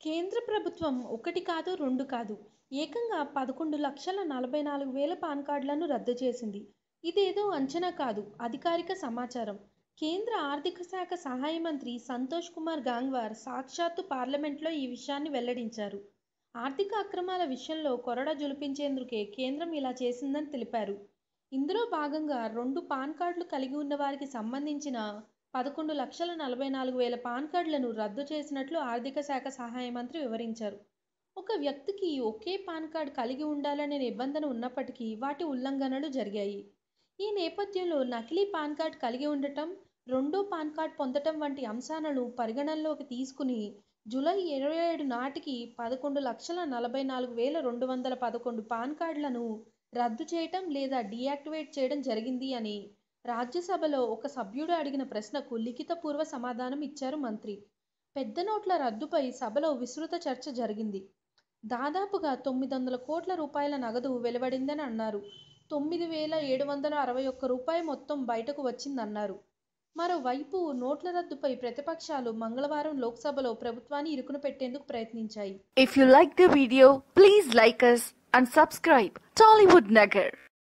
కేంద్ర ప్రభుత్వం ఒకటి కాదు రెండు కాదు. ఏకంగా పదకొండు లక్షల నలభై నాలుగు వేల పాన్ కార్డులను రద్దు చేసింది. ఇదేదో అంచనా కాదు అధికారిక సమాచారం. కేంద్ర ఆర్థిక శాఖ సహాయ మంత్రి సంతోష్ కుమార్ గాంగ్వార్ సాక్షాత్తు పార్లమెంట్లో ఈ విషయాన్ని వెల్లడించారు. ఆర్థిక అక్రమాల విషయంలో కొరడా జులిపించేందుకే కేంద్రం ఇలా చేసిందని తెలిపారు. ఇందులో భాగంగా రెండు పాన్ కార్డులు కలిగి ఉన్న వారికి సంబంధించిన పదకొండు లక్షల నలభై నాలుగు వేల పాన్ కార్డులను రద్దు చేసినట్లు ఆర్థిక శాఖ సహాయ మంత్రి వివరించారు. ఒక వ్యక్తికి ఒకే పాన్ కార్డ్ కలిగి ఉండాలనే నిబంధన ఉన్నప్పటికీ వాటి ఉల్లంఘనలు జరిగాయి. ఈ నేపథ్యంలో నకిలీ పాన్ కార్డ్ కలిగి ఉండటం రెండో పాన్ కార్డ్ పొందటం వంటి అంశాలను పరిగణనలోకి తీసుకుని జూలై ఇరవై ఏడు నాటికి పదకొండు లక్షల నలభై నాలుగు వేల రెండు వందల పదకొండు పాన్ కార్డులను రద్దు చేయటం లేదా డీయాక్టివేట్ చేయడం జరిగింది అని రాజ్యసభలో ఒక సభ్యుడు అడిగిన ప్రశ్నకు లిఖితపూర్వ సమాధానం ఇచ్చారు మంత్రి. పెద్ద నోట్ల రద్దుపై సభలో విస్తృత చర్చ జరిగింది. దాదాపుగా తొమ్మిది వందల కోట్ల రూపాయల నగదు వెలువడిందని అన్నారు. తొమ్మిది వేల ఏడు వందల అరవై ఒక్క రూపాయి మొత్తం బయటకు వచ్చిందన్నారు. మరోవైపు నోట్ల రద్దుపై ప్రతిపక్షాలు మంగళవారం లోక్సభలో ప్రభుత్వాన్ని ఇరుకున పెట్టేందుకు ప్రయత్నించాయి. If you like the video please like us and subscribe Tollywood Nagar